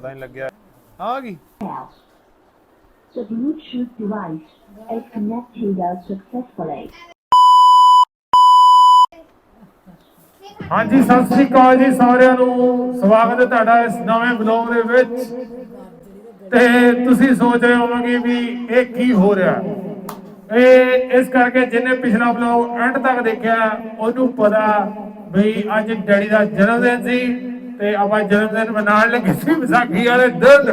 ਪਤਾ ਨਹੀਂ ਲੱਗਿਆ। ਆ ਗਈ। The Bluetooth device is connected successfully. ਹਾਂਜੀ ਸਤਿ ਸ੍ਰੀ ਅਕਾਲ ਜੀ ਸਾਰਿਆਂ ਨੂੰ। ਸਵਾਗਤ ਹੈ ਤੁਹਾਡਾ ਇਸ ਨਵੇਂ ਬਲੌਗ ਦੇ ਵਿੱਚ। ਤੇ ਤੁਸੀਂ ਸੋਚ ਰਹੇ ਹੋਵੋਗੇ ਵੀ ਇਹ ਕੀ ਹੋ ਰਿਹਾ ਇਹ ਇਸ ਕਰਕੇ ਜਿਹਨੇ ਪਿਛਲਾ ਬਲੌਗ ਐਂਡ ਤੱਕ ਦੇਖਿਆ ਉਹਨੂੰ ਪਤਾ ਵੀ ਅੱਜ ਡੈਡੀ ਦਾ ਜਨਮ ਦਿਨ ਸੀ। ਤੇ ਆਪਾਂ ਜਨਮ ਦਿਨ ਮਨਾਉਣ ਲੱਗੇ ਸੀ ਵਿਸਾਖੀ ਵਾਲੇ ਦਿਨ।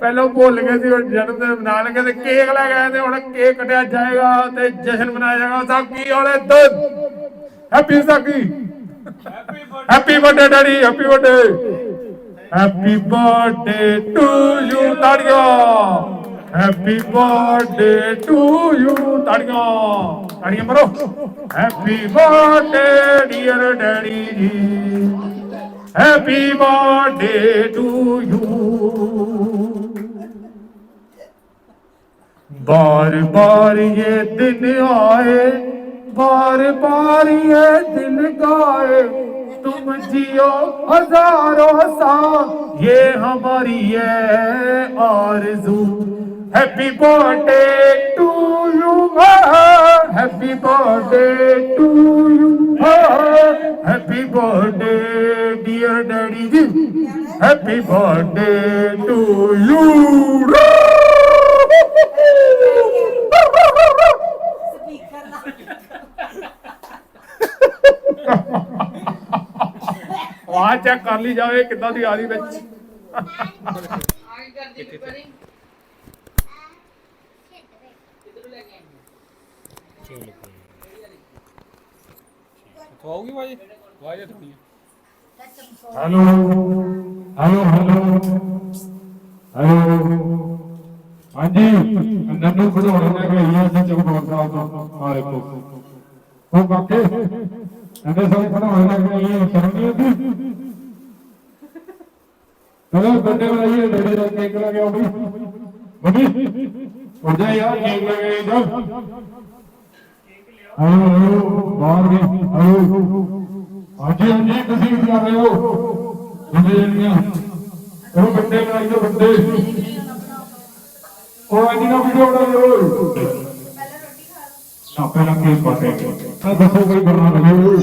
ਪਹਿਲਾਂ ਭੁੱਲ ਗਏ ਸੀ, ਹੁਣ ਜਨਮ ਦਿਨ ਮਨਾ ਲਗੇ ਤੇ ਕੇਕ ਲੈ ਗਏ ਤੇ ਹੁਣ ਕੇਕ ਕਟਿਆ ਜਾਏਗਾ ਤੇ ਜਸ਼ਨ ਮਨਾਇਆ ਜਾਏਗਾ ਵਿਸਾਖੀ ਵਾਲੇ ਦਿਨ। Happy Vaisakhi. Happy birthday daddy happy birthday happy birthday to you ਤਾੜੀਆਂ ਹੈਪੀ ਬਰਥਡੇ ਟੂ ਯੂ ਤਾੜੀਆਂ ਤਾੜੀਆਂ ਮਰੋ happy birthday dear daddy ji happy birthday to you बार बार ये दिन आए बार बार ये दिन गाए तुम जियो हजारों साल ये हमारी है आरज़ू happy birthday to you happy birthday to you happy birthday dear daddy ji happy birthday to you ਆਵਾਜ਼ ਚੈੱਕ ਕਰ ਲਈ ਜਾਵੇ ਕਿੱਦਾਂ ਦੀ ਆ ਰਹੀ ਵਿੱਚ। ਖਵਾਉਗੀ ਬਾਜੀ ਵਾਜੇ ਥੋੜੀ ਹੈਲੋ ਹੈਲੋ ਹੈਲੋ ਹੈਲੋ। ਹਾਂਜੀ, ਨੰਨੂ ਖੜੋਣੇ ਲੈ ਕੇ ਆਈਆਂ ਸੀ ਚਮਕੌਰ ਸਾਹਿਬ ਤੋਂ ਆ ਦੇਖੋ। ਉਹ ਬਾਕੇ ਅੰਦਰ ਸਭ ਖੜੋਣੇ ਲੈ ਕੇ ਆਈਆਂ ਸ਼ਰਮ ਨਹੀਂ ਆਉਂਦੀ? ਚਲੋ ਬੰਦੇ ਬਣਾਈਏ ਡੇਡੇ ਦਾ ਕੇਕ ਲੈ ਕੇ ਆਓ ਬਈ। ਮੰਮੀ ਹੋ ਜਾ ਯਾਰ, ਕੇਕ ਲੈ ਕੇ ਜਾ ਹੈਲੋ ਬਾਹਰ ਵੀ ਹੈਲੋ ਹਾਂਜੀ ਹਾਂਜੀ ਤੁਸੀਂ ਕੀ ਕਰ ਰਹੇ ਹੋ। ਬੰਦੇ ਜਣੀਆਂ ਉਹ ਬੰਦੇ ਬਣਾਈ ਦੋ ਬੰਦੇ। ਉਹ ਅੱਜ ਨਾ ਵੀਡੀਓ ਬਣਾਇਓ ਨਾ, ਪਹਿਲਾਂ ਕੀ ਪਾਤੇ ਤਾਂ ਦੱਸੋ ਕੋਈ ਬਣਾ ਲਓ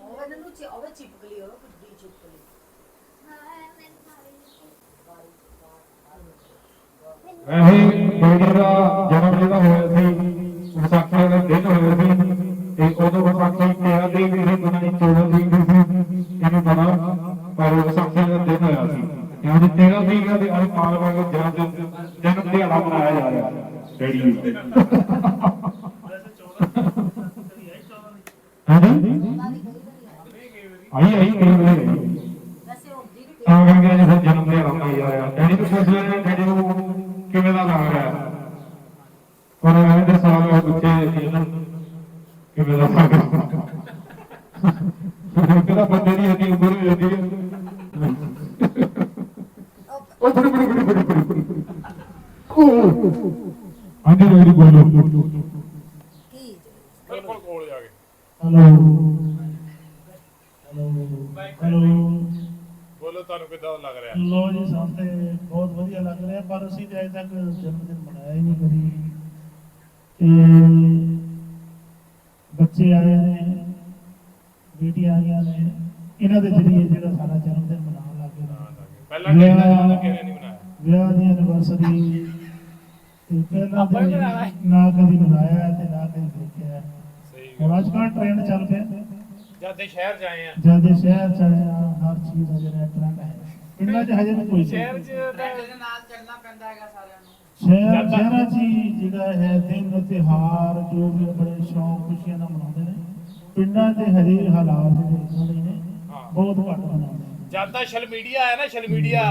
ਉਹਦੇ ਨੂੰ ਚ ਉਹਦੇ ਚਿਪਕ ਲਈ, ਉਹ ਕੁੱਡੀ ਚਿਪਕ ਲਈ। ਵੈਸੇ ਬੇਟੇ ਦਾ ਜਨਮ ਜਿਹੜਾ ਹੋਇਆ ਸੀ, ਵਿਸਾਖੀ ਦਾ ਦਿਨ ਹੋਇਆ ਸੀ ਤੇ ਉਦੋਂ ਵਿਸਾਖੀ ਕਿਹਾ ਦੀ ਵੀ ਸੀ ਪਤਾ ਨਹੀਂ 14 ਤਰੀਕ ਦੀ ਸੀ ਇਹਨੂੰ ਪਤਾ ਪਰ ਵਿਸਾਖੀ ਦਾ ਦਿਨ ਹੋਇਆ ਸੀ ਤੇ ਅੱਜ 13 ਤਰੀਕ ਦਾ ਤੇ ਅੱਜ ਪਾਲ ਵਾਂਗ ਜਨਮ ਦਿਨ ਜਨਮ ਦਿਹਾੜਾ ਮਨਾਇਆ ਜਾ ਰਿਹਾ ਡੈਡੀ ਜੀ ਹਾਂਜੀ ਆਈ ਆਈ ਕਈ ਵੇਲੇ ਵੈਸੇ ਹੁੰਦੀ ਵੀ ਤਾਂ ਕਰਕੇ ਅੱਜ ਫਿਰ ਜਨਮ ਦਿਹਾੜਾ ਮਨਾਇਆ ਜਾ ਰਿਹਾ ਡੈਡੀ ਨੂੰ ਪੁੱਛ ਲੈਣਾ ਡੈਡੀ ਨੂੰ ਕਿਵੇਂ ਦਾ ਲੱਗ ਰਿਹਾ ਪਰ ਮੈਂ ਦੇ ਸਾਲ ਉਹ ਬੱਚੇ ਸੀ ਨਾ ਕਿਵੇਂ ਦਾ ਲੱਗ ਰਿਹਾ ਕਿਹੜਾ ਬੰਦੇ ਦੀ ਇੰਨੀ ਉਮਰ ਹੋ ਜਾਂਦੀ ਹੈ ਉਹ ਬੜੀ ਬੜੀ ਬੜੀ ਬੜੀ ਬੜੀ ਬੜੀ ਉਹ ਹਾਂਜੀ ਡੈਡੀ ਬੋਲੋ ਕੀ ਬਿਲਕੁਲ ਕੋਲ ਜਾ ਕੇ ਹੈਲੋ ਹੈਲੋ ਬੋਲੋ ਤੁਹਾਨੂੰ ਕਿੱਦਾਂ ਲੱਗ ਰਿਹਾ ਲੋ ਜੀ ਸਾਨੂੰ ਤੇ ਬਹੁਤ ਵਧੀਆ ਲੱਗ ਰਿਹਾ ਪਰ ਅਸੀਂ ਤੇ ਅਜੇ ਤੱਕ ਜਨਮ ਦਿਨ ਮਨਾਇਆ ਹੀ ਨਹੀਂ ਕਦੀ ਤੇ ਬੱਚੇ ਆਏ ਨੇ ਬੇਟੀਆਂ ਆਈਆਂ ਨੇ ਇਹਨਾਂ ਦੇ ਜਰੀਏ ਜਿਹੜਾ ਸਾਡਾ ਜਨਮ ਦਿਨ ਮਨਾਉਣ ਲੱਗ। ਗਏ ਨੇ ਪਹਿਲਾਂ ਕਿਹਨੇ ਦਾ ਕਿਹਨੇ ਨਹੀਂ ਬਣਾਇਆ ਵਿਆਹ ਦੀ ਐਨਵਰਸਰੀ ਤੇ ਪਹਿਲਾਂ ਨਾ ਕਦੀ ਮਨਾਇਆ ਤੇ ਨਾ ਕਦੀ ਦੇਖਿਆ। ਸਹੀ ਹੁਣ ਅੱਜ ਕੱਲ੍ਹ ਟ੍ਰੈਂਡ ਚੱਲ ਪਿਆ। ਜਦ ਦੇ ਸ਼ਹਿਰ ਆਏ ਆ। ਜਦ ਸ਼ਹਿਰ ਚ ਆਏ ਹਾਂ, ਹਰ ਚੀਜ਼ ਦਾ ਜਿਹੜਾ ਟ੍ਰੈਂਡ ਹੈ। ਪਿੰਡਾਂ 'ਚ ਹਜੇ ਵੀ ਕੋਈ ਸ਼ਹਿਰ। ਚ ਤਾਂ ਸ਼ਹਿਰ ਸ਼ਹਿਰਾਂ ਜਿਹੜਾ ਹੈ ਦਿਨ ਤਿਉਹਾਰ ਜੋ ਵੀ ਬੜੇ ਸ਼ੌਕ ਖੁਸ਼ੀਆਂ ਨਾਲ ਮਨਾਉਂਦੇ ਨੇ ਪਿੰਡਾਂ 'ਚ ਹਜੇ ਹਾਲਾਤ ਦੇਖਣ ਲਈ ਨੇ ਹਾਂ। ਬਹੁਤ ਘੱਟ ਮਨਾਉਂਦੇ ਨੇ। ਜਦ ਦਾ ਸ਼ਲ ਮੀਡੀਆ ਆਇਆ ਨਾ ਸ਼ਲ ਮੀਡੀਆ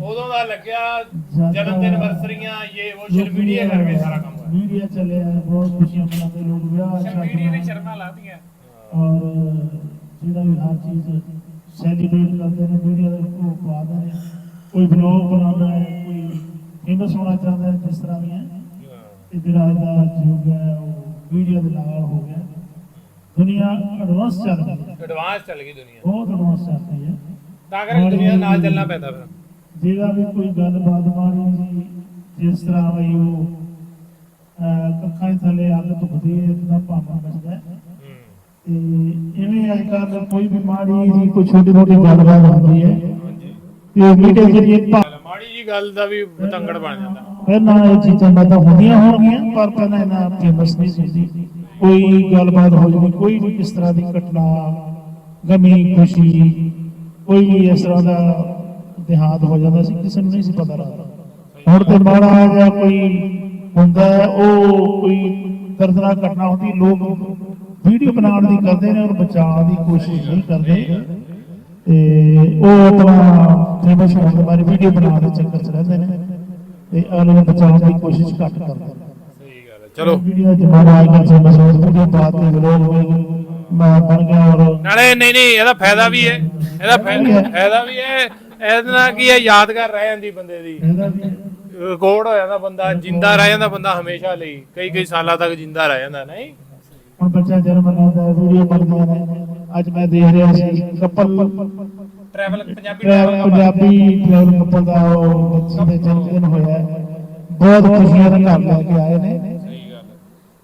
ਉਦੋਂ ਦਾ ਲੱਗਿਆ ਜਦ ਜਨਮ ਦਿਨ ਵਰਸਰੀਆਂ ਇਹ ਉਹ ਸ਼ਲ ਮੀਡੀਆ ਕਰਕੇ ਸਾਰਾ ਕੰਮ ਹੋਇਆ। ਮੀਡੀਆ ਚੱਲਿਆ ਹੈ, ਬਹੁਤ ਖੁਸ਼ੀਆਂ ਮਨਾਉਂਦੇ ਲੋਕ ਵਿਆਹ ਸ਼ਲ ਮੀਡੀਆ ਨੇ। ਸ਼ਾਦੀਆਂ ਸ਼ਰਮਾਂ ਲਾਤੀਆਂ। ਔਰ ਜਿਹੜਾ ਵੀ ਹਰ ਚੀਜ਼ ਸੈਲੀਬ੍ਰੇਟ ਕਰਦੇ ਨੇ ਮੀਡੀਆ ਦੇ ਉਹ ਪਾਉਂਦੇ ਨੇ। ਕੋਈ ਬਲੌਗ ਬਣਾਉਂਦਾ ਹੈ ਫੇਮਸ ਹੋਣਾ ਚਾਹੁੰਦਾ ਹੈ ਜਿਸ ਤਰ੍ਹਾਂ ਵੀ ਹੈ ਇਹ ਜਿਹੜਾ ਇਹਦਾ ਯੁੱਗ ਹੈ ਉਹ ਵੀਡੀਓ ਦੇ ਨਾਲ ਹੋ ਗਿਆ। ਦੁਨੀਆ ਐਡਵਾਂਸ ਚੱਲ ਹੈ। ਐਡਵਾਂਸ ਚੱਲ ਗਈ ਦੁਨੀਆ। ਬਹੁਤ ਐਡਵਾਂਸ ਚੱਲ ਰਹੀ ਹੈ। ਤਾਂ ਕਰਕੇ ਦੁਨੀਆ ਦੇ ਨਾਲ ਚੱਲਣਾ ਪੈਂਦਾ ਫਿਰ। ਜਿਹੜਾ ਵੀ ਕੋਈ ਗੱਲਬਾਤ ਮਾੜੀ ਜੀ ਜਿਸ ਤਰ੍ਹਾਂ ਵੀ ਉਹ ਕੱਖਾਂ ਦੇ ਥੱਲੇ ਅੱਗ ਧੁਖਦੀ ਹੈ ਇਦਾਂ ਭਾਵਾਂ ਹੂੰ। ਤੇ ਇਵੇਂ ਅੱਜ ਕੱਲ੍ਹ ਕੋਈ ਵੀ ਮਾੜੀ ਜੀ ਕੋਈ ਛੋਟੀ ਮੋਟੀ ਗੱਲਬਾਤ ਹੁੰਦੀ ਹੈ। ਤੇ ਮੀਡੀਆ ਜਰੀਏ ਮਾੜੀ ਜੀ ਗੱਲ ਦਾ ਵੀ ਬਤੰਗੜ ਬਣ ਜਾਂਦਾ। ਪਹਿਲਾਂ ਇਹ ਚੀਜ਼ਾਂ ਬਾਤਾਂ ਹੁੰਦੀਆਂ ਹੋਣਗੀਆਂ, ਪਰ ਪਹਿਲਾਂ ਇਹਨਾਂ ਫੇਮਸ ਨਹੀਂ ਸੀ ਕੋਈ ਗੱਲਬਾਤ ਹੋ ਜਾਂਦੀ ਕੋਈ ਵੀ ਇਸ ਤਰ੍ਹਾਂ ਦੀ ਘਟਨਾ, ਗਮੀ, ਖੁਸ਼ੀ, ਕੋਈ ਵੀ ਇਸ ਤਰ੍ਹਾਂ ਦਾ ਦੇਹਾਤ ਹੋ ਜਾਂਦਾ ਸੀ, ਕਿਸੇ ਨੂੰ ਨਹੀਂ ਸੀ ਪਤਾ ਲੱਗਦਾ। ਹੁਣ ਤੇ ਮਾੜਾ ਜਾਂ ਕੋਈ ਹੁੰਦਾ ਉਹ ਕੋਈ ਦਰਦਨਾਕ ਘਟਨਾ ਹੁੰਦੀ, ਲੋਕ ਵੀਡੀਓ ਬਣਾਉਣ ਦੀ ਕਰਦੇ ਨੇ, ਔਰ ਬਚਾਉਣ ਦੀ ਕੋਸ਼ਿਸ਼ ਨਹੀਂ ਕਰਦੇ। ਤੇ ਉਹ ਆਪਣਾ ਫੇਮਸ ਹੋਣ ਦੇ ਬਾਰੇ ਵੀਡੀਓ ਬਣਾਉਣ ਦੇ ਚੱਕਰ 'ਚ ਰਹਿੰਦੇ ਨੇ ਤੇ ਅਗਲੇ ਨੂੰ ਬਚਾਉਣ ਦੀ ਕੋਸ਼ਿਸ਼ ਘੱਟ ਕਰਦੇ ਸਹੀ ਗੱਲ ਹੈ ਚਲੋ। ਵੀਡੀਓ ਜਮਾਨਾ ਆ ਗਿਆ ਫੇਮਸ ਹੋ ਵੀਡੀਓ ਬਾਤ ਤੇ ਲੋਕ ਵੀ ਮੈਂ ਬਣ ਗਿਆ ਔਰ ਨਾਲੇ ਨਹੀਂ ਨਹੀਂ ਇਹਦਾ ਫਾਇਦਾ ਵੀ ਹੈ। ਇਹਦਾ ਫਾਇਦਾ ਵੀ ਹੈ। ਇਹਦੇ ਨਾਲ ਕੀ ਹੈ ਯਾਦਗਾਰ ਰਹਿ ਜਾਂਦੀ ਬੰਦੇ ਦੀ। ਰਿਕਾਰਡ ਹੋ ਜਾਂਦਾ ਬੰਦਾ ਜਿੰਦਾ ਰਹਿ ਜਾਂਦਾ ਬੰਦਾ ਹਮੇਸ਼ਾ ਲਈ। ਕਈ ਕਈ ਸਾਲਾਂ ਤੱਕ ਜਿੰਦਾ ਰਹਿ ਜਾਂਦਾ ਨਹੀਂ? ਹੁਣ ਬੱਚਾ ਜਨਮ ਲੈਂਦਾ ਵੀਡੀਓ ਬਣਦੀਆਂ ਨੇ। ਅੱਜ ਮੈਂ ਦੇਖ ਰਿਹਾ ਸੀ couple. Travel Punjabi Punjabi travel couple ਦਾ ਉਹ ਬੱਚੇ ਦੇ ਜਨਮ ਦਿਨ ਹੋਇਆ। ਬਹੁਤ ਖੁਸ਼ੀਆਂ ਦਾ ਘਰ ਲੈ ਕੇ ਆਏ ਨੇ।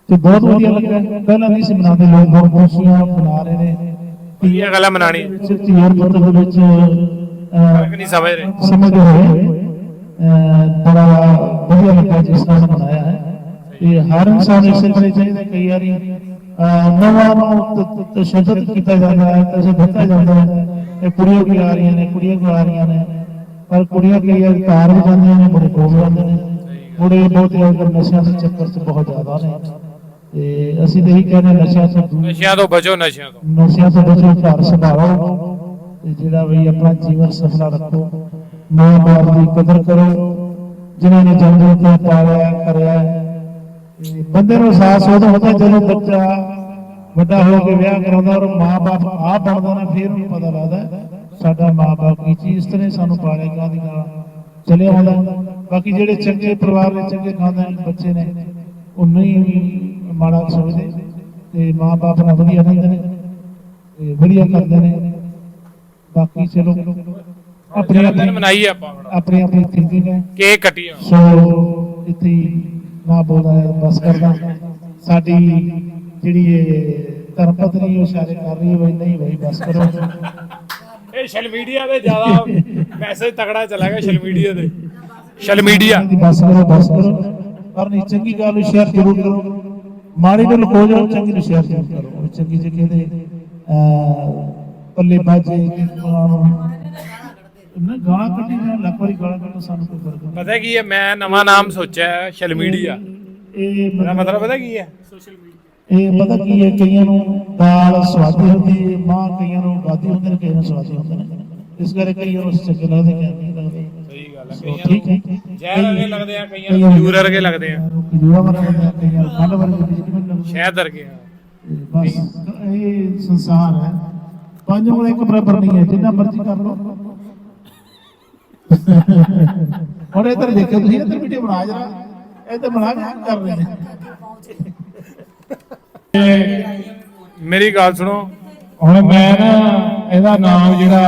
ਤੇ ਬਹੁਤ ਵਧੀਆ ਲੱਗਾ ਪਹਿਲਾਂ ਨਹੀਂ ਸੀ ਬਣਾਉਂਦੇ ਲੋਕ ਹੁਣ ਖੁਸ਼ੀਆਂ ਬਣਾ ਰਹੇ ਨੇ। ਵਧੀਆ ਗੱਲ ਮਨਾਣੀ ਧੀਰ ਪੁੱਤ ਦੇ ਵਿੱਚ ਨਹੀਂ ਸਮਝ ਰਹੇ। ਬੜਾ ਵਧੀਆ ਲੱਗਾ ਜਿਸ ਤਰ੍ਹਾਂ ਬਣਾਇਆ ਹੈ। ਤੇ ਹਰ ਇਨਸਾਨ ਇਸੇ ਤਰ੍ਹਾਂ ਚਾਹੀਦਾ ਕਈ ਵਾਰੀ ਨਵਾਂ ਤਸ਼ੱਦਦ ਕੀਤਾ ਜਾਂਦਾ ਹੈ ਤਸ਼ੱਦਦ ਦਿੱਤਾ ਜਾਂਦਾ ਹੈ ਇਹ ਕੁੜੀਆਂ ਵੀ ਆ ਰਹੀਆਂ ਨੇ ਕੁੜੀਆਂ ਵੀ ਆ ਰਹੀਆਂ ਨੇ ਪਰ ਕੁੜੀਆਂ ਕਈ ਵਾਰੀ ਕਾਰ ਵੀ ਜਾਂਦੀਆਂ ਨੇ ਬੜੇ ਕੋਲ ਜਾਂਦੇ ਨੇ ਬੁੜੇ ਬਹੁਤ ਜ਼ਿਆਦਾ ਨਸ਼ਿਆਂ ਦੇ ਚੱਕਰ 'ਚ ਬਹੁਤ ਜ਼ਿਆਦਾ ਨੇ ਤੇ ਅਸੀਂ ਤਾਂ ਇਹੀ ਕਹਿੰਦੇ ਨਸ਼ਿਆਂ ਤੋਂ ਨਸ਼ਿਆਂ ਤੋਂ ਬਚੋ ਨਸ਼ਿਆਂ ਤੋਂ ਨਸ਼ਿਆਂ ਤੋਂ ਬਚੋ ਘਰ ਸੰਭਾਲੋ ਤੇ ਜਿਹੜਾ ਵੀ ਆਪਣਾ ਜੀਵਨ ਸਫਲਾ ਰੱਖੋ ਮਾਂ ਬਾਪ ਦੀ ਕਦਰ ਕਰੋ, ਜਿਨ੍ਹਾਂ ਨੇ ਜਨਮ ਦਿੱਤਾ ਪਾਲਿਆ, ਕਰਿਆ ਬੰਦੇ ਨੂੰ ਅਹਿਸਾਸ ਉਦੋਂ ਹੁੰਦਾ ਜਦੋਂ ਬੱਚਾ ਵੱਡਾ ਹੋ ਕੇ ਵਿਆਹ ਕਰਾਉਂਦਾ ਔਰ ਮਾਂ ਬਾਪ ਆਪ ਬਣਦਾ ਨਾ ਫਿਰ ਉਹਨੂੰ ਪਤਾ ਲੱਗਦਾ ਸਾਡਾ ਮਾਂ ਬਾਪ ਕੀ ਚੀਜ਼ ਇਸ ਤਰ੍ਹਾਂ ਸਾਨੂੰ ਪਾਲਿਆ ਕਾਦੀ ਨਾਲ ਚੱਲਿਆ ਹੁੰਦਾ। ਬਾਕੀ ਜਿਹੜੇ ਚੰਗੇ ਪਰਿਵਾਰ ਦੇ ਚੰਗੇ ਖਾਨਦਾਨ ਦੇ ਬੱਚੇ ਨੇ ਉਹ ਨਹੀਂ ਮਾੜਾ ਸਮਝਦੇ ਤੇ ਮਾਂ ਬਾਪ ਨਾਲ ਵਧੀਆ ਰਹਿੰਦੇ ਨੇ ਤੇ ਵਧੀਆ ਕਰਦੇ ਨੇ। ਬਾਕੀ ਚਲੋ ਆਪਣੀ ਆਪਣੀ ਮਨਾਈਏ ਆਪਾਂ ਆਪਣੀ ਆਪਣੀ ਥਿੰਕਿੰਗ ਹੈ। ਕੇਕ ਹੁਣ। ਸੋ ਇੱਥੇ ਨਾ ਬੋਲਦਾ ਹੈ ਬਸ ਕਰਦਾ। ਸਾਡੀ ਜਿਹੜੀ ਇਹ ਧਰਮ ਪਤਨੀ ਉਹ ਇਸ਼ਾਰੇ ਕਰ ਰਹੀ ਹੈ ਬਈ ਨਹੀਂ ਬਈ ਬਸ ਕਰੋ। ਇਹ ਸੋਸ਼ਲ ਮੀਡੀਆ ਤੇ ਜ਼ਿਆਦਾ ਮੈਸੇਜ ਤਕੜਾ ਚਲਾ ਗਿਆ ਸੋਸ਼ਲ ਮੀਡੀਆ ਤੇ। ਸੋਸ਼ਲ ਮੀਡੀਆ ਦੀ ਬਸ ਕਰੋ ਬਸ ਕਰੋ। ਪਰ ਨਹੀਂ ਚੰਗੀ ਗੱਲ ਨੂੰ ਸ਼ੇਅਰ ਜ਼ਰੂਰ ਕਰੋ। ਮਾੜੀ ਨੂੰ ਲੁਕੋ ਜਾਓ ਚੰਗੀ ਨੂੰ ਸ਼ੇਅਰ ਜ਼ਰੂਰ ਕਰੋ। ਚੰਗੀ ਜੇ ਕਹਿੰਦੇ ਪੱਲੇ ਬਾਜੇ ਨਾ ਗਾਲਾਂ ਕੱਢੀ ਜਾਣ ਲੱਖ ਵਾਰੀ ਗਾਲਾਂ ਕੱਢੋ ਸਾਨੂੰ ਕੋਈ ਫ਼ਰਕ ਨਹੀਂ। ਪਤਾ ਕੀ ਹੈ ਮੈਂ ਨਵਾਂ ਨਾਮ ਸੋਚਿਆ ਹੈ ਸੋਸ਼ਲ ਮੀਡੀਆ ਇਹ ਇਹਦਾ ਮਤਲਬ ਪਤਾ ਕੀ ਹੈ? ਇਹ ਪਤਾ ਕੀ ਹੈ ਕਈਆਂ ਨੂੰ ਦਾਲ ਸਵਾਦੀ ਹੁੰਦੀ ਹੈ ਮਾਂ ਕਈਆਂ ਨੂੰ ਬਾਦੀ ਹੁੰਦੇ ਨੇ ਕਈਆਂ ਨੂੰ ਸਵਾਦੀ ਹੁੰਦੇ ਨੇ। ਇਸ ਕਰਕੇ ਕਈਆਂ ਨੂੰ ਚੰਗੇ ਲੱਗਦੇ ਕਈਆਂ ਨੂੰ ਨਹੀਂ ਲੱਗਦੇ। ਸਹੀ ਗੱਲ ਹੈ ਠੀਕ ਹੈ। ਜ਼ਹਿਰ ਵਰਗੇ ਲੱਗਦੇ ਆ ਕਈਆਂ ਨੂੰ ਖਜੂਰ ਵਰਗੇ ਲੱਗਦੇ ਆ। ਖਜੂਰਾ ਵਾਲਾ ਲੱਗਦੇ ਆ ਕਈਆਂ ਨੂੰ ਖੰਡ ਵਾਲੇ ਲੱਗਦੇ ਆ ਸ਼ਹਿਦ ਵਰਗੇ ਆ। ਬਸ ਇਹ ਸੰਸਾਰ ਹੈ। ਪੰਜ ਉਂਗਲਾਂ ਇੱਕ ਬਰਾਬਰ ਨਹੀਂ ਹੈ ਜਿੰਨਾ ਮਰਜ਼ੀ ਕਰ ਲਓ। ਹੁਣ ਇੱਧਰ ਦੇਖੋ ਤੁਸੀਂ ਇੱਧਰ ਵੀਡੀਓ ਬਣਾ ਜਰਾ। ਇੱਧਰ ਬਣਾ ਕੇ ਕਰ ਰਹੇ। ਨੇ ਮੇਰੀ ਗੱਲ ਸੁਣੋ। ਹੁਣ ਮੈਂ ਨਾ ਇਹਦਾ ਨਾਮ ਜਿਹੜਾ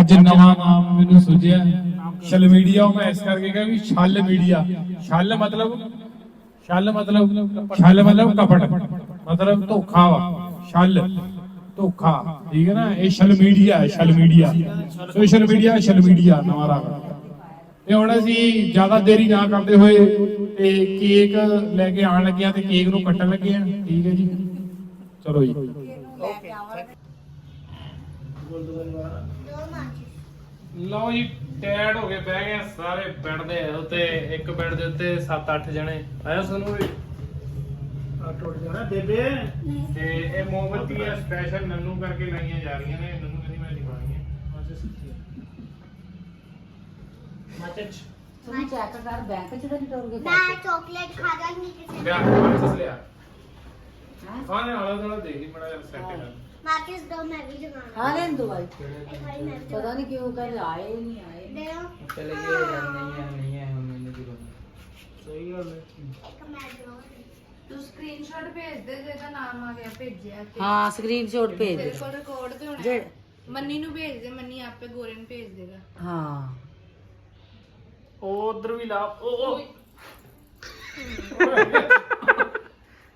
ਅੱਜ ਨਵਾਂ ਨਾਮ ਮੈਨੂੰ ਸੁਝਿਆ। ਛਲ ਮੀਡੀਆ ਉਹ ਮੈਂ ਇਸ ਕਰਕੇ ਕਿਹਾ ਵੀ ਛਲ ਮੀਡੀਆ। ਛਲ ਮਤਲਬ ਛਲ ਮਤਲਬ ਛਲ ਮਤਲਬ ਕਪਟ। ਮਤਲਬ ਧੋਖਾ ਵਾ। ਛਲ। ਧੋਖਾ, ਠੀਕ ਹੈ ਨਾ? ਇਹ ਛਲ ਮੀਡੀਆ ਹੈ ਛਲ ਮੀਡੀਆ ਸੋਸ਼ਲ ਮੀਡੀਆ ਛਲ ਮੀਡੀਆ ਨਵਾਂ ਰਾਗ। ਤੇ ਹੁਣ ਅਸੀਂ ਜ਼ਿਆਦਾ ਦੇਰੀ ਨਾ ਕਰਦੇ ਹੋਏ ਤੇ ਕੇਕ ਲੈ ਕੇ ਆਣ ਲੱਗੇ ਤੇ ਕੇਕ ਨੂੰ ਕੱਟਣ ਲੱਗੇ ਆ ਠੀਕ ਹੈ ਜੀ। ਚਲੋ ਜੀ। ਲਓ ਜੀ ਟੈਡ ਹੋ ਕੇ ਬਹਿ ਗਏ ਸਾਰੇ ਬੈੱਡ ਦੇ ਉੱਤੇ, ਇੱਕ ਬੈੱਡ ਦੇ ਉੱਤੇ 7-8 ਜਣੇ। ਆਇਆ ਸਾਨੂੰ ਵੀ। ਟੁੱਟ ਜਾਣਾ ਬੇਬੇ। ਤੇ ਇਹ ਮੋਮਬੱਤੀਆਂ ਸਪੈਸ਼ਲ ਨੰਨੂ ਕਰਕੇ ਲਾਈਆਂ ਜਾ ਰਹੀਆਂ ਨੇ। ਨੰਨੂ ਕਹਿੰਦੀ ਮੈਂ ਦਿਖਾਉਣੀ ਹੈ ਤੁਸੀਂ ਚੈੱਕ ਕਰ ਬੈਂਕ ਚ ਤਾਂ ਨਹੀਂ ਟੋਰਗੇ ਮੈਂ ਚਾਕਲੇਟ ਖਾ ਜਾਣੀ ਕਿਸੇ ਲਿਆ ਮਾਚਿਸ ਲਿਆ। ਖਾਣੇ ਵਾਲਾ ਥੋੜਾ ਦੇਖੀ ਬੜਾ ਜਿਹਾ ਸੈੱਟ ਕਰ। ਮਾਚਿਸ ਦੋ ਮੈਂ ਵੀ ਜਗਾਣਾ ਖਾ ਲੈਣ ਦੋ ਭਾਈ ਇੱਕ ਵਾਰੀ ਮੈਂ ਵੀ ਪਤਾ ਨਹੀਂ ਕਿਉਂ ਕੱਲ ਆਏ ਹੀ ਨਹੀਂ ਆਏ ਦੇ ਚਲੇ ਗਏ ਨਹੀਂ ਹੈ। ਤੂੰ ਸਕਰੀਨਸ਼ਾਟ ਭੇਜ ਦੇ ਜਿਹਦਾ ਨਾਮ ਆ ਗਿਆ ਭੇਜਿਆ ਤੇ। ਹਾਂ ਸਕਰੀਨਸ਼ਾਟ ਭੇਜ ਤੇਰੇ ਦੇ ਕੋਲ ਰਿਕਾਰਡ ਤੇ ਹੋਣਾ। ਜੇ। ਮੰਨੀ ਨੂੰ ਭੇਜ ਦੇ ਮੰਨੀ ਆਪੇ ਗੋਰੇ ਨੂੰ ਭੇਜ ਦੇਗਾ। ਹਾਂ। ਉਧਰ ਵੀ ਲਾ ਉਹ ਉਹ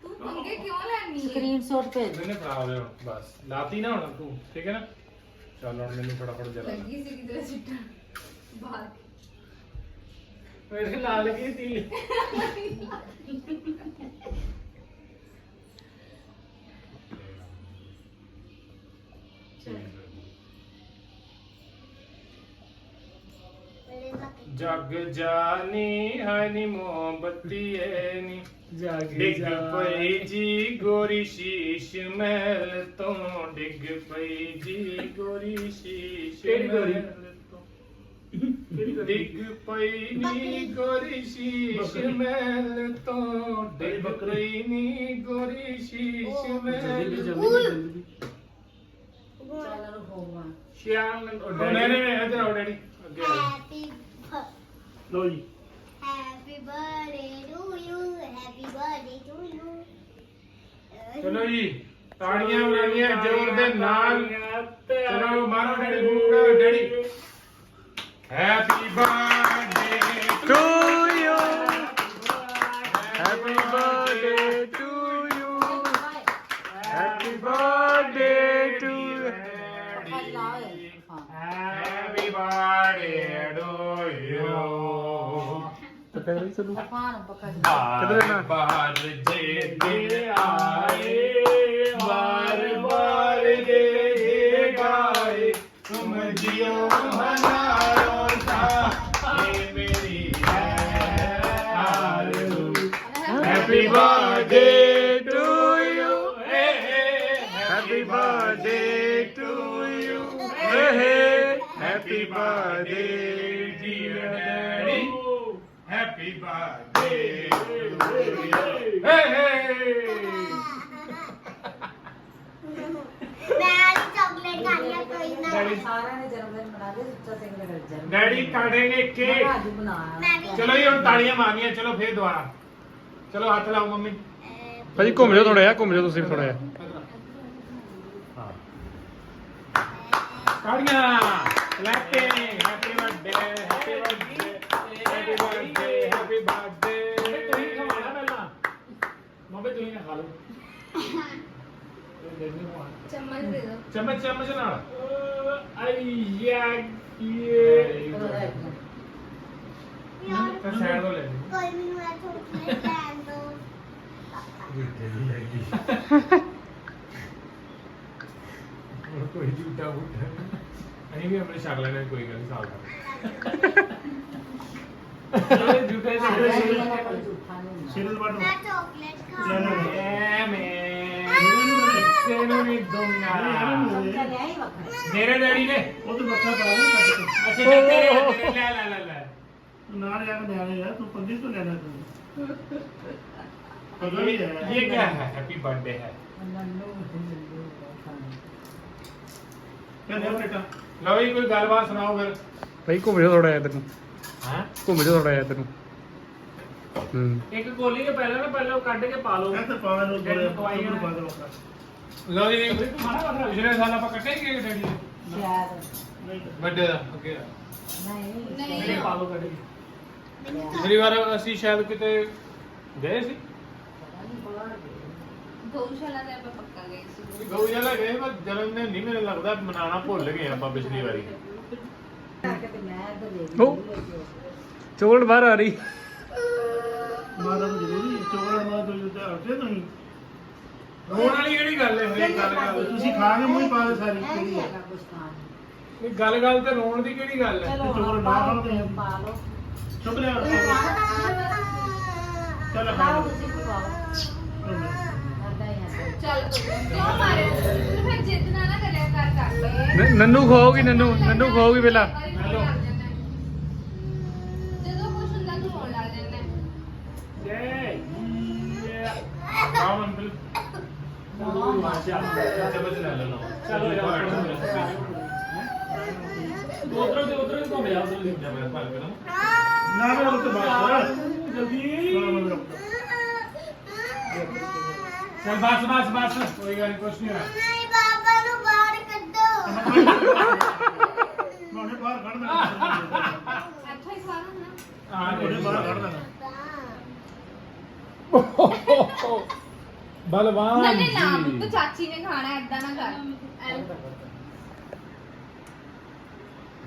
ਤੂੰ ਪੰਗੇ ਕਿਉਂ ਲੈਣੀ ਹੈ ਸਕਰੀਨਸ਼ਾਟ ਭੇਜ ਮੈਨੇ ਫੜਾ ਦੇ ਹੁਣ ਬਸ। ਲਾਤੀ ਨਾ ਹੁਣ ਤੂੰ ਠੀਕ ਹੈ ਨਾ? ਚੱਲ ਹੁਣ ਮੈਨੂੰ ਫਟਾਫਟ ਜਲਾ ਲੱਗੀ ਸੀ ਕਿਤੇ ਚਿੱਟਾ। ਬਾਹਰ। ਮੇਰੇ ਨਾਲ ਮੇਰੇ ਬਾਕੀ ਜਗ ਜਾਨੀ ਹੈ ਨੀ ਮੋਮਬਤੀ ਏ ਨੀ। ਡਿੱਗ ਪਈ ਜੀ ਗੋਰੀ ਸ਼ੀਸ਼ ਮਹਿਲ ਤੋਂ। ਡਿੱਗ ਪਈ ਜੀ ਗੋਰੀ ਸ਼ੀਸ਼ ਮਹਿਲ ਤੋਂ ਡਿੱਗ ਪਈ ਨੀ ਗੋਰੀ ਸ਼ੀਸ਼ ਮਹਿਲ ਤੋਂ ਡਿੱਗ ਪਈ ਨੀ ਗੋਰੀ ਸ਼ੀਸ਼ ਮਹਿਲ ਸ਼ਿਆਲ ਉਹ ਡੈਡੀ ਨੇ ਇੱਧਰ ਆਓ ਡੈਡੀ ਅੱਗੇ ਆਓ ਹੈਪੀ ਲੋ ਜੀ। Happy birthday to you happy birthday to you. ਚਲੋ ਜੀ ਤਾੜੀਆਂ ਮਾਰੀਆਂ ਜ਼ੋਰ ਦੇ ਨਾਲ। ਚਲੋ ਮਾਰੋ ਡੈਡੀ ਫੂਕ daddy. Happy birthday to you. Happy birthday to you. Happy birthday to you. Happy birthday to you. Happy birthday to you. बार बार जे दिन happy birthday to you happy birthday dear daddy ਸਾਰਿਆਂ ਨੇ ਜਨਮ ਦਿਨ ਮਨਾ ਲਿਆ ਸੁੱਚਾ ਸਿੰਘ ਦਾ ਜਨਮ ਕਾਟेंगे ਕੇਕ ਅੱਜ ਬਣਾਇਆ ਚਲੋ ਜੀ ਹੁਣ ਤਾੜੀਆਂ ਮਾਰਨੀਆਂ ਚਲੋ ਫੇਰ ਦੁਬਾਰਾ। ਚਲੋ ਹੱਥ ਲਾਓ ਮੰਮੀ। ਭਾਜੀ ਘੁੰਮ ਜਾਓ ਥੋੜਾ ਜਿਹਾ ਘੁੰਮ ਜਾਓ ਤੁਸੀਂ ਥੋੜਾ ਜਿਹਾ। ਤਾੜੀਆਂ clapping happy birthday happy birthday happy birthday happy birthday ਤੁਸੀਂ ਖਵਾਣਾ ਪਹਿਲਾਂ। ਮੰਮੀ ਤੁਸੀਂ ਨਾ ਖਾ ਲਓ। ਚਮਚ ਦੇ ਦੋ ਚਮਚ ਚਮਚ ਨਾਲ। ਆਈਆ ਕੀ ਤਾਂ ਸਾਈਡ ਤੋਂ ਲੈ ਲਈ। ਕੋਈ ਮੈਨੂੰ ਇਹ ਚਾਕਲੇਟ ਲੈਣ ਦੋ ਕੋਈ ਝੂਟਾ ਬੂਟਾ ਅਸੀਂ ਵੀ ਆਪਣੇ ਛਕ ਲੈਣਾ ਕੋਈ ਗੱਲ ਨੀ, ਸਾਲ ਦਾ ਝੂਟੇ ਸ਼ੀਰਲ ਬਾਟੋ ਮੈਂ ਚੋਕਲੇਟ ਲੈ ਲੈ ਖਾਣਾ ਲੈ। ਐ ਮੈਂ ਤੈਨੂੰ ਨਹੀਂ ਦੂੰਗਾ ਮੇਰੇ ਡੈਡੀ ਨੇ। ਉਹ ਤਾਂ ਬੱਕਾ ਪਾ ਲੈ ਕੱਟ ਕੇ। ਅੱਛਾ ਤੇ ਤੇਰੇ ਤੇਰੇ ਲੈ ਲੈ ਲੈ ਲੈ। ਤੂੰ ਨਾਲ ਜਾ ਕੇ ਲੈਣੇ ਯਾਰ ਤੂੰ ਪੰਜੀ ਤੋਂ ਲੈਣਾ ਤੂੰ। ਪਤਾ ਵੀ ਇਹ ਹੈ? ਇਹ ਕਿਆ ਹੈ। ਹੈਪੀ ਬਰਥਡੇ ਹੈ ਕੋਈ ਗੱਲਬਾਤ ਸੁਣਾਓ ਫਿਰ। ਭਾਈ ਘੁੰਮ ਜਾ ਥੋੜਾ ਜਿਹਾ ਇੱਧਰ ਹਾਂ? ਇੱਕ ਗੋਲੀ ਦੇ ਪਹਿਲਾਂ ਨਾ ਪਹਿਲਾਂ ਉਹ ਕੱਢ ਕੇ ਪਾ ਲਓ। ਕਹਿੰਦੇ ਨੂੰ ਗੋਲੇ। ਦਵਾਈ ਨੂੰ ਬੰਦ ਦੇ। ਯਾਰ ਵੱਡੇ ਦਾ ਅੱਗੇ ਦਾ। ਅਸੀਂ ਸ਼ਾਇਦ ਕਿਤੇ ਗਏ ਸੀ? ਗਊਸ਼ਾਲਾ ਤੇ ਆਪਾਂ ਪੱਕਾ ਗਏ ਸੀ। ਗਊਸ਼ਾਲਾ ਗਏ ਪਰ ਜਨਮ ਦਿਨ ਨਹੀਂ ਮੈਨੂੰ ਲੱਗਦਾ ਮਨਾਣਾ ਭੁੱਲ ਗਏ ਆਪਾਂ ਪਿਛਲੀ ਵਾਰੀ। ਕਰਕੇ ਤੇ ਮੈਂ ਇੱਧਰ ਦੇਖ ਉਹ। ਚੋਲ ਬਾਹਰ ਆ ਰਹੀ। ਮਾਰਾ ਨੂੰ ਜ਼ਰੂਰੀ ਮਾਰ ਦੋ ਤੇ ਤੁਸੀਂ। ਰੋਣ ਵਾਲੀ ਕਿਹੜੀ ਗੱਲ ਹੈ? ਹਰੇਕ ਗੱਲ ਗੱਲ ਤੁਸੀਂ ਖਾ ਕੇ ਮੂੰਹ ਪਾ ਦੇ ਸਾਰੀ ਇਹ ਕਿਹੜੀ ਨਹੀਂ ਹੈ। ਨਹੀਂ ਗੱਲ ਗੱਲ ਤੇ ਰੋਣ ਦੀ ਕਿਹੜੀ ਗੱਲ ਹੈ? ਚਲੋ ਚੋਲ ਨਾ ਖਾਓ। ਪਾ ਲਓ। ਚੁੱਪ ਲਿਆ ਚੱਲ ਖਾ ਪਾਓ ਲਓ। ਤੁਸੀਂ ਵੀ ਪਾਓ ਏਦਾਂ ਹੀ ਹੈ ਚੱਲ ਕਿਉਂ ਮਾਰੇ ਤੂੰ ਫਿਰ ਜਿੱਦ ਨਾ ਨਾ ਕਰਿਆ ਕਰ ਕਰ ਲੈ ਨੰਨੂ ਖਾਓਗੀ ਨੰਨੂ ਨੰਨੂ ਖਾਓਗੀ ਪਹਿਲਾਂ। ਜਦੋਂ ਕੁਝ ਹੁੰਦਾ ਤੂੰ ਹੋਣ ਲੱਗ ਜਾਂਦਾ। ਹੈ। ਨਾ ਨਾ ਮੈਂ ਉਹ ਤੋਂ ਬਾਅਦ ਜਲਦੀ। ਚੱਲ ਬਸ ਬਸ ਬਸ। ਕੋਈ ਗੱਲ ਨੀ, ਕੁਛ ਨਹੀਂ ਹੋਇਆ। ਨਹੀਂ ਬਾਬਾ ਨੂੰ ਬਾਹਰ ਕੱਢੋ। ਉਹਨੇ ਬਾਹਰ ਕੱਢ ਦੇਣਾ। ਇੱਥੋਂ ਹੀ ਸਾਰਾ ਨਾ। ਆ ਉਹਨੇ ਬਾਹਰ ਕੱਢ ਦੇਣਾ। ਬਲਵਾਨ ਨਹੀਂ ਨਾ ਜੀ ਤੂੰ ਚਾਚੀ ਨੇ ਖਾਣਾ ਐਦਾਂ ਨਾ ਕਰ।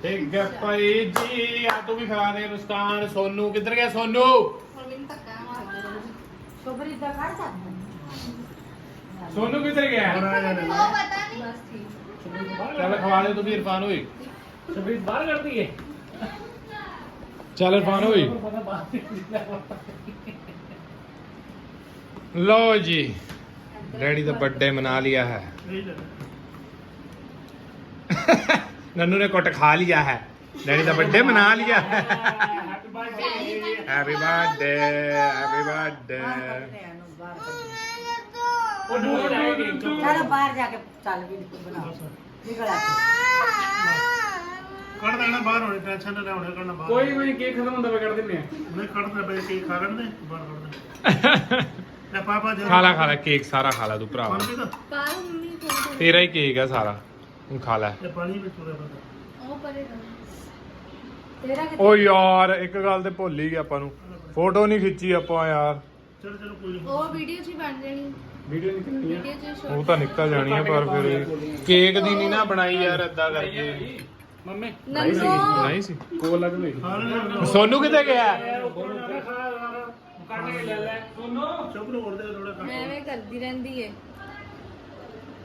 ਹੈ ਭਾਈ ਜੀ ਆ ਤੂੰ ਵੀ ਖਾ ਦੇ ਮੁਸਕਾਨ। ਸੋਨੂ ਕਿੱਧਰ ਗਿਆ ਸੋਨੂ? सोबर इतना काढ जात सोनू किधर गया चलो खवा दे तुम्हें इरफान हुई शबीर बाहर करती है चल इरफान हुई लो जी डैडी का बर्थडे मना लिया है नन्नू ने कुट खा लिया है डैडी का बर्थडे मना लिया है ਹੈਪੀ ਬਰਥਡੇ ਹੈਪੀ ਬਰਥਡੇ ਉਹ ਦੂਰ ਜਾਏਗੀ ਚਲ ਬਾਹਰ ਜਾ ਕੇ ਚੱਲ ਵੀ ਬਣਾ ਨਿਕਲ ਆ ਕੱਢ ਦੇਣਾ ਬਾਹਰ ਹੋਣੀ ਟੈਨਸ਼ਨ ਨਾ ਲੈ ਹੁਣੇ ਕੱਢਣਾ ਬਾਹਰ। ਕੋਈ ਵੀ ਕੇਕ ਖਤਮ ਹੁੰਦਾ ਵੇ ਕਰ ਦਿੰਨੇ ਆ। ਨਹੀਂ ਕੱਢ ਦੇ ਬਈ ਕੀ ਖਾ ਲੈਣ ਦੇ ਬਾਹਰ ਕੱਢ ਦੇ ਲੈ ਪਾਪਾ ਜੀ ਖਾ ਲਾ ਖਾ ਲਾ ਕੇਕ ਸਾਰਾ ਖਾ ਲਾ ਤੂੰ ਭਰਾ ਪਾਣੀ ਪਾਰ ਮੰਮੀ ਥੋੜਾ ਤੇਰਾ ਹੀ ਕੇਕ ਆ ਸਾਰਾ। ਤੂੰ ਖਾ ਲੈ। ਇਹ ਪਾਣੀ ਵਿੱਚ ਥੋੜਾ ਬੰਦਾ ਉਹ ਪਰੇ ਰਹੋ। ਤੇਰਾ ਕਿੱਥੇ? ਓ ਯਾਰ ਇੱਕ ਗੱਲ ਤੇ ਭੁੱਲ ਹੀ ਗਏ ਆਪਾਂ ਨੂੰ। ਫੋਟੋ ਨਹੀਂ ਖਿੱਚੀ ਆਪਾਂ ਯਾਰ। ਚਲ ਚਲ ਕੋਈ ਨਹੀਂ ਉਹ ਵੀਡੀਓ 'ਚ ਹੀ ਬਣ ਜਾਣੀ। ਵੀਡੀਓ ਨਿਕਲਣੀ ਵੀਡੀਓ 'ਚ show ਉਹ ਤਾਂ ਨਿਕਲ ਜਾਣੀ ਹੈ ਪਰ ਫਿਰ ਕੇਕ ਦੀ ਨਹੀਂ ਨਾ ਬਣਾਈ ਯਾਰ ਏਦਾਂ ਕਰਕੇ। ਮੰਮੀ। ਨੰਨੂ ਨਹੀਂ ਸੀ। ਕੋਲ ਲੱਗ ਲਈ ਖਾ ਲੈਣਾ ਸੋਨੂ ਕਿੱਥੇ ਗਿਆ? ਚੁੱਪ ਨੂੰ ਥੋੜਾ ਕੱਢ ਐਵੇਂ ਕਰਦੀ ਰਹਿੰਦੀ ਏ।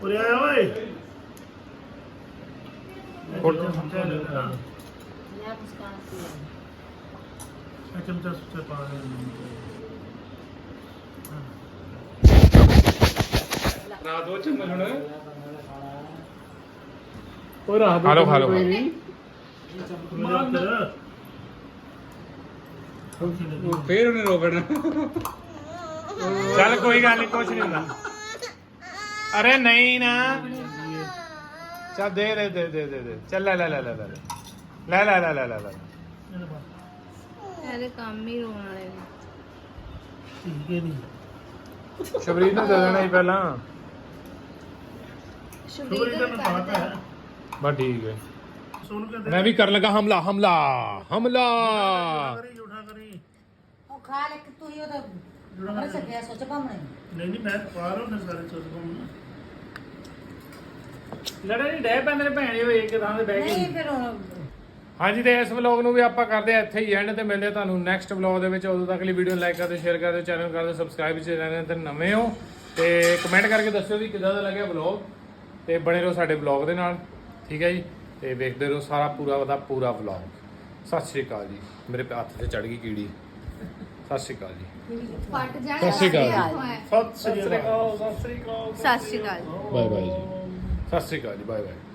ਉਰੇ ਆਇਆ ਓਏ। ਲਿਆ ਮੁਸਕਾਨ ਸੀ ਚਮਚਾ ਸੁੱਚਾ ਪਾ ਦੇ ਰਾਤ ਦੋ ਚਮਚ ਹੁਣ। ਉਹ ਰਾਤ ਖਾ ਲੋ ਖਾ ਲੋ ਫੇਰ ਉਹਨੇ ਰੋਕਣਾ ਚੱਲ ਕੋਈ ਗੱਲ ਨਹੀਂ ਕੁਝ ਨਹੀਂ ਹੁੰਦਾ। ਅਰੇ ਨਹੀਂ ਨਾ। ਚੱਲ ਦੇ ਦੇ ਦੇ ਦੇ ਦੇ ਦੇ। ਚੱਲ ਲੈ ਲੈ ਲੈ ਲੈ ਲੈ ਲੈ। ਲੈ ਲੈ ਲੈ ਲੈ ਲੈ ਇਹਦੇ ਕੰਮ ਹੀ ਰੋਣ ਵਾਲੇ ਨੇ। ਠੀਕ ਹੈ ਨਹੀਂ ਸ਼ਬਰੀਤ ਨੂੰ ਦੇ ਦੇਣਾ ਹੀ ਪਹਿਲਾਂ। ਸ਼ੁਕਰ ਸ਼ੁਭਰੀਤ ਇਹਦਾ ਮੈਂ ਬਾਤ ਹੈ। ਬਸ ਠੀਕ ਹੈ। ਸੁਣ ਕੇ ਮੈਂ ਵੀ ਕਰਨ ਲੱਗਾ ਹਮਲਾ ਹਮਲਾ ਹਮਲਾ। ਕਰੀ ਝੂਠਾ ਕਰੀ ਉਹ ਖਾ ਲੈ ਕਿ ਤੂੰ ਹੀ ਉਹਦਾ ਜੁੜਾ ਸਕਿਆ ਸੋਚ ਭਾਵਣੇ ਨਹੀਂ ਨਹੀਂ ਮੈਂ ਪਾਰ ਹੋ ਫਿਰ ਸਾਰੇ ਚੋਦ ਕੋਮ ਲੜੇ ਨਹੀਂ ਡੈ ਪੈਂਦੇ ਨੇ ਭੈਣੇ ਹੋਏ ਇੱਕ ਥਾਂ ਤੇ ਬਹਿ ਨਹੀਂ ਫਿਰ ਹੁਣ ਹਾਂਜੀ ਤੇ ਇਸ ਵਲੌਗ ਨੂੰ ਵੀ ਆਪਾਂ ਕਰਦੇ ਆ ਇੱਥੇ ਹੀ ਐਂਡ ਤੇ ਮਿਲਦੇ ਤੁਹਾਨੂੰ ਨੈਕਸਟ ਵਲੌਗ ਦੇ ਵਿੱਚ। ਉਦੋਂ ਤੱਕ ਲਈ ਵੀਡੀਓ ਲਾਈਕ ਕਰਦੇ ਸ਼ੇਅਰ ਕਰਦੇ ਚੈਨਲ ਕਰਦੇ ਸਬਸਕ੍ਰਾਈਬ ਜੇ ਚੈਨਲ ਤੇ ਨਵੇਂ ਹੋ। ਤੇ ਕਮੈਂਟ ਕਰਕੇ ਦੱਸਿਓ ਵੀ ਕਿਦਾਂ ਦਾ ਲੱਗਿਆ ਵਲੌਗ ਤੇ ਬਣੇ ਰਹੋ ਸਾਡੇ ਵਲੌਗ ਦੇ ਨਾਲ ਠੀਕ ਹੈ ਜੀ? ਤੇ ਵੇਖਦੇ ਰਹੋ ਸਾਰਾ ਪੂਰਾ ਦਾ ਪੂਰਾ ਵਲੌਗ ਸਤਿ ਸ਼੍ਰੀ ਅਕਾਲ ਜੀ। ਮੇਰੇ ਹੱਥ ਤੇ ਚੜ ਗਈ ਕੀੜੀ। ਸਤਿ ਸ਼੍ਰੀ ਅਕਾਲ ਜੀ। ਫਟ ਜਾਣਾ ਸਤਿ ਸ਼੍ਰੀ ਅਕਾਲ ਸਤਿ ਸ੍ਰੀ ਅਕਾਲ ਸਤਿ ਸ਼੍ਰੀ ਅਕਾਲ। ਬਾਏ ਬਾਏ ਜੀ। ਸਤਿ ਸ਼੍ਰੀ ਅਕਾਲ ਜੀ ਬਾਏ ਬਾਏ।